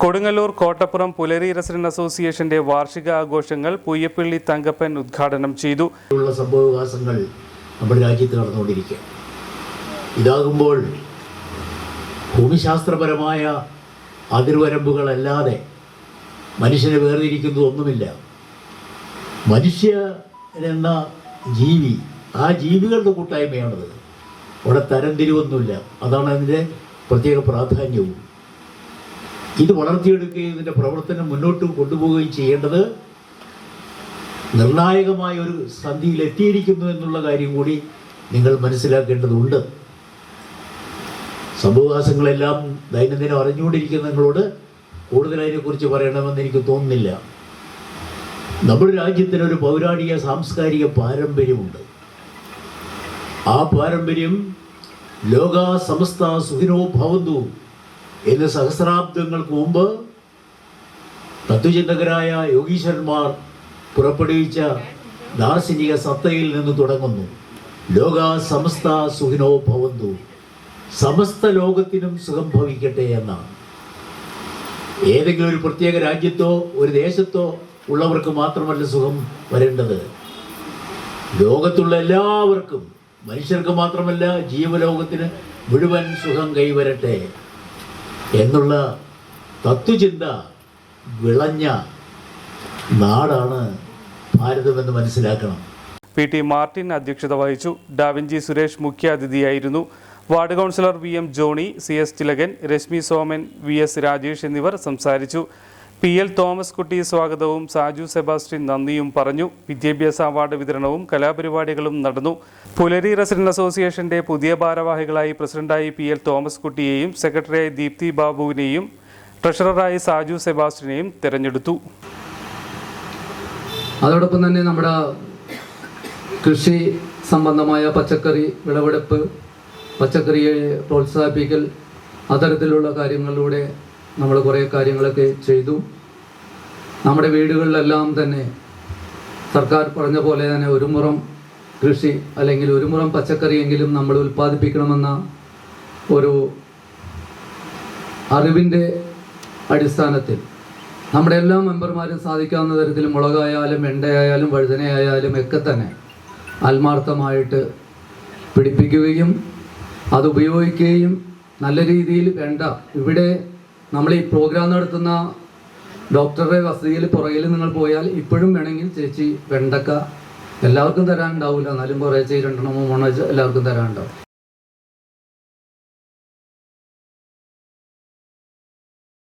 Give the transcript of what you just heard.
Kodungallur Kottappuram Pulari resident അസോസിയേഷന്റെ വാർഷിക ആഘോഷങ്ങൾ പുയ്യപ്പള്ളി തങ്കപ്പൻ ഉദ്ഘാടനം ചെയ്തു. ഉള്ള സംഭവവികാസങ്ങൾ നമ്മുടെ രാജ്യത്ത് നടന്നുകൊണ്ടിരിക്കുക. ഇതാകുമ്പോൾ ഭൂമിശാസ്ത്രപരമായ അതിർവരമ്പുകളല്ലാതെ മനുഷ്യനെ വേർതിരിക്കുന്ന ഒന്നുമില്ല. മനുഷ്യ എന്ന ജീവി ആ ജീവികളുടെ കൂട്ടായ്മയാണത്. അവിടെ തരംതിരിവൊന്നുമില്ല. അതാണ് അതിന്റെ പ്രത്യേക പ്രാധാന്യവും. ഇത് വളർത്തിയെടുക്കുകയും ഇതിന്റെ പ്രവർത്തനം മുന്നോട്ട് കൊണ്ടുപോവുകയും ചെയ്യേണ്ടത് നിർണായകമായ ഒരു സന്ധിയിൽ എത്തിയിരിക്കുന്നു എന്നുള്ള കാര്യം കൂടി നിങ്ങൾ മനസ്സിലാക്കേണ്ടതുണ്ട്. സംഭവവാസങ്ങളെല്ലാം ദൈനംദിനം അറിഞ്ഞുകൊണ്ടിരിക്കുന്ന നിങ്ങളോട് കൂടുതൽ അതിനെക്കുറിച്ച് പറയണമെന്ന് എനിക്ക് തോന്നുന്നില്ല. നമ്മുടെ രാജ്യത്തിന് ഒരു പൗരാണിക സാംസ്കാരിക പാരമ്പര്യമുണ്ട്. ആ പാരമ്പര്യം ലോക സമസ്ത സുഖിനോ ഭവന്തു എന്ന് സഹസ്രാബ്ദങ്ങൾക്ക് മുമ്പ് തത്വചിന്തകരായ യോഗീശ്വരന്മാർ പുറപ്പെടുവിച്ച ദാർശനിക സത്തയിൽ നിന്ന് തുടങ്ങുന്നു. ലോക സമസ്ത സുഖിനോ ഭവന്തു. സമസ്ത ലോകത്തിനും സുഖം ഭവിക്കട്ടെ എന്നാണ് ഏതെങ്കിലും ഒരു പ്രത്യേക രാജ്യത്തോ ഒരു ദേശത്തോ ഉള്ളവർക്ക് മാത്രമല്ല സുഖം വരേണ്ടത്. ലോകത്തുള്ള എല്ലാവർക്കും മനുഷ്യർക്ക് മാത്രമല്ല ജീവലോകത്തിന് മുഴുവൻ സുഖം കൈവരട്ടെ. എന്നുള്ള തത്വചിന്ത വിളഞ്ഞ നാടാണ് ഭാരതമെന്ന് മനസ്സിലാക്കണം. പി ടി മാർട്ടിൻ അധ്യക്ഷത വഹിച്ചു. Da Vinci Suresh മുഖ്യാതിഥിയായിരുന്നു. Ward councillor V M Johny C S Thilakan Reshmi Soman V S Rajesh എന്നിവർ സംസാരിച്ചു. പി എൽ തോമസ് കുട്ടി സ്വാഗതവും സാജു സെബാസ്റ്റ്യൻ നന്ദിയും പറഞ്ഞു. വിദ്യാഭ്യാസ അവാർഡ് വിതരണവും കലാപരിപാടികളും നടന്നു. പുലരി റെസിഡന്റ് അസോസിയേഷന്റെ പുതിയ ഭാരവാഹികളായി പ്രസിഡന്റായി പി എൽ തോമസ് കുട്ടിയെയും സെക്രട്ടറിയായി ദീപ്തി ബാബുവിനെയും ട്രഷററായി സാജു സെബാസ്റ്റ്യനെയും തെരഞ്ഞെടുത്തു. അതോടൊപ്പം തന്നെ നമ്മുടെ കൃഷി സംബന്ധമായ പച്ചക്കറി വിളവെടുപ്പ് പച്ചക്കറിയെ പ്രോത്സാഹിപ്പിക്കൽ അത്തരത്തിലുള്ള കാര്യങ്ങളിലൂടെ നമ്മൾ കുറേ കാര്യങ്ങളൊക്കെ ചെയ്തു. നമ്മുടെ വീടുകളിലെല്ലാം തന്നെ സർക്കാർ പറഞ്ഞ പോലെ തന്നെ ഒരു മുറം കൃഷി അല്ലെങ്കിൽ ഒരു മുറം പച്ചക്കറിയെങ്കിലും നമ്മൾ ഉൽപ്പാദിപ്പിക്കണമെന്ന ഒരു അറിവിന്റെ അടിസ്ഥാനത്തിൽ നമ്മുടെ എല്ലാ മെമ്പർമാരും സാധിക്കാവുന്ന തരത്തിൽ മുളകായാലും വെണ്ടയായാലും വഴുതനയായാലും ഒക്കെ തന്നെ ആത്മാർത്ഥമായിട്ട് പിടിപ്പിക്കുകയും അത് ഉപയോഗിക്കുകയും നല്ല രീതിയിൽ വേണ്ട. ഇവിടെ നമ്മൾ ഈ പ്രോഗ്രാം നടത്തുന്ന ഡോക്ടറുടെ വസതിയിൽ പുറകിൽ നിങ്ങൾ പോയാൽ ഇപ്പോഴും വേണമെങ്കിൽ ചേച്ചി വെണ്ടക്ക എല്ലാവർക്കും തരാനുണ്ടാവില്ല എന്നാലും പുറകെ രണ്ടെണ്ണമോ രണ്ടെണ്ണം മൂന്നെണ്ണം എല്ലാവർക്കും തരാനുണ്ടാവും.